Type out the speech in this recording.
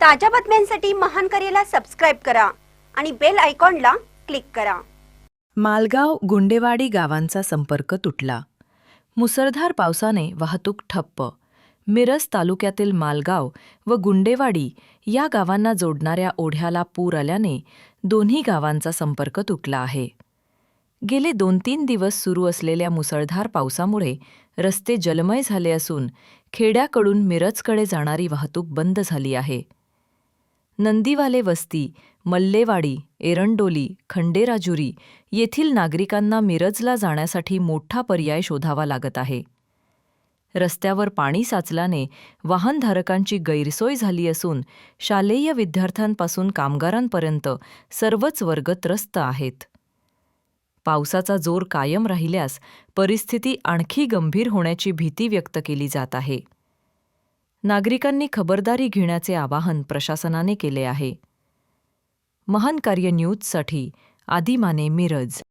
ताज्या बातम्यांसाठी महान करेला सबस्क्राईब करा आणि बेल आयकॉनला क्लिक करा. मालगाव गुंडेवाडी गावांचा संपर्क तुटला. मुसळधार पावसाने वाहतूक ठप्प. मिरज तालुक्यातील मालगाव व गुंडेवाडी या गावांना जोडणाऱ्या ओढ्याला पूर आल्याने दोन्ही गावांचा संपर्क तुटला आहे. गेले दोन तीन दिवस सुरू असलेल्या मुसळधार पावसामुळे रस्ते जलमय झाले असून खेड्याकडून मिरजकडे जाणारी वाहतूक बंद झाली आहे. नंदीवाले वस्ती मल्लेवाडी एरंडोली खंडेराजुरी येथील नागरिकांना मिरजला जाण्यासाठी मोठा पर्याय शोधावा लागत आहे. रस्त्यावर पाणी साचल्याने वाहनधारकांची गैरसोय झाली असून शालेय विद्यार्थ्यांपासून कामगारांपर्यंत सर्वच वर्ग त्रस्त आहेत. पावसाचा जोर कायम राहिल्यास परिस्थिती आणखी गंभीर होण्याची भीती व्यक्त केली जात आहे. नागरिकांनी खबरदारी घेण्याचे आवाहन प्रशासनाने केले आहे. महान कार्य न्यूजसाठी आदिमाने मिरज.